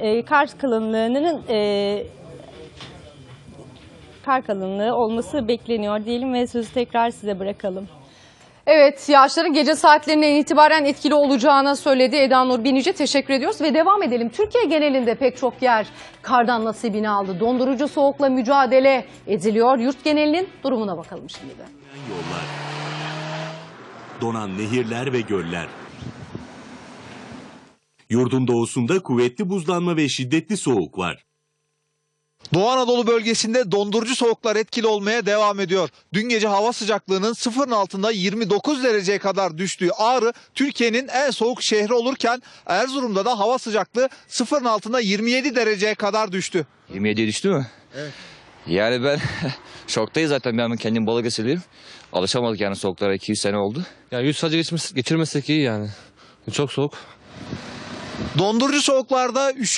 e, kar kalınlığının e, kar kalınlığı olması bekleniyor diyelim ve sözü tekrar size bırakalım. Evet yağışların gece saatlerinden itibaren etkili olacağını söyledi Eda Nur Binici. Teşekkür ediyoruz ve devam edelim. Türkiye genelinde pek çok yer kardan nasibini aldı. Dondurucu soğukla mücadele ediliyor. Yurt genelinin durumuna bakalım şimdi de. yollar. Donan nehirler ve göller. Yurdun doğusunda kuvvetli buzlanma ve şiddetli soğuk var. Doğu Anadolu bölgesinde dondurucu soğuklar etkili olmaya devam ediyor. Dün gece hava sıcaklığının sıfırın altında 29 dereceye kadar düştüğü Ağrı Türkiye'nin en soğuk şehri olurken Erzurum'da da hava sıcaklığı sıfırın altında 27 dereceye kadar düştü. 27'ye düştü mü? Evet. Yani ben şoktayız zaten ben kendim Balıkesirliyim. Alışamadık yani soğuklara 200 sene oldu. Ya yüz sadece geçirmesek iyi yani. Çok soğuk. Dondurucu soğuklarda